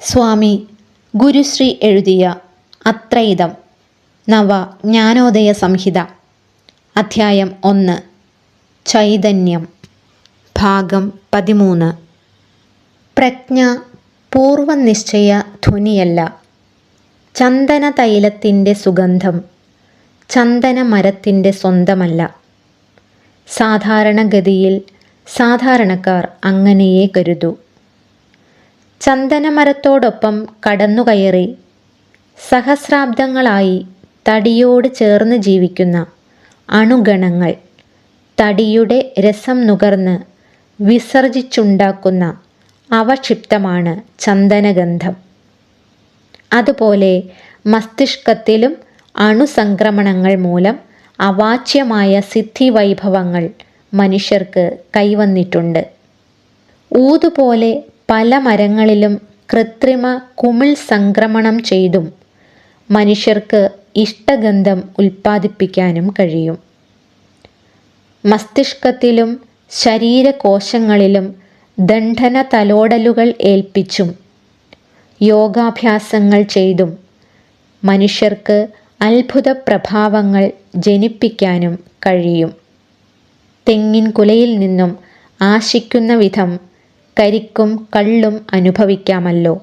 സ്വാമി ഗുരുശ്രീ എഴുതിയ അത്രയിതം നവ ജ്ഞാനോദയ സംഹിത. അധ്യായം ഒന്ന്. ചൈതന്യം. ഭാഗം പതിമൂന്ന്. പ്രജ്ഞ പൂർവനിശ്ചയ ധ്വനിയല്ല. ചന്ദന തൈലത്തിന്റെ സുഗന്ധം ചന്ദന മരത്തിന്റെ സ്വന്തമല്ല. സാധാരണഗതിയിൽ സാധാരണക്കാർ അങ്ങനെയേ കരുതൂ. ചന്ദനമരത്തോടൊപ്പം കടന്നുകയറി സഹസ്രാബ്ദങ്ങളായി തടിയോട് ചേർന്ന് ജീവിക്കുന്ന അണുഗണങ്ങൾ തടിയുടെ രസം നുകർന്ന് വിസർജിച്ചുണ്ടാക്കുന്ന അവക്ഷിപ്തമാണ് ചന്ദനഗന്ധം. അതുപോലെ മസ്തിഷ്കത്തിലും അണുസംക്രമണങ്ങൾ മൂലം അവാച്യമായ സിദ്ധി വൈഭവങ്ങൾ മനുഷ്യർക്ക് കൈവന്നിട്ടുണ്ട്. ഊതുപോലെ പല മരങ്ങളിലും കൃത്രിമ കുമിൾ സംക്രമണം ചെയ്തും മനുഷ്യർക്ക് ഇഷ്ടഗന്ധം ഉൽപ്പാദിപ്പിക്കാനും കഴിയും. മസ്തിഷ്കത്തിലും ശരീരകോശങ്ങളിലും ദണ്ഡന തലോടലുകൾ ഏൽപ്പിച്ചും യോഗാഭ്യാസങ്ങൾ ചെയ്തും മനുഷ്യർക്ക് അത്ഭുത പ്രഭാവങ്ങൾ ജനിപ്പിക്കാനും കഴിയും. തെങ്ങിൻ കുലയിൽ നിന്നും ആശിക്കുന്ന വിധം കരിക്കും കള്ളും അനുഭവിക്കാമല്ലോ.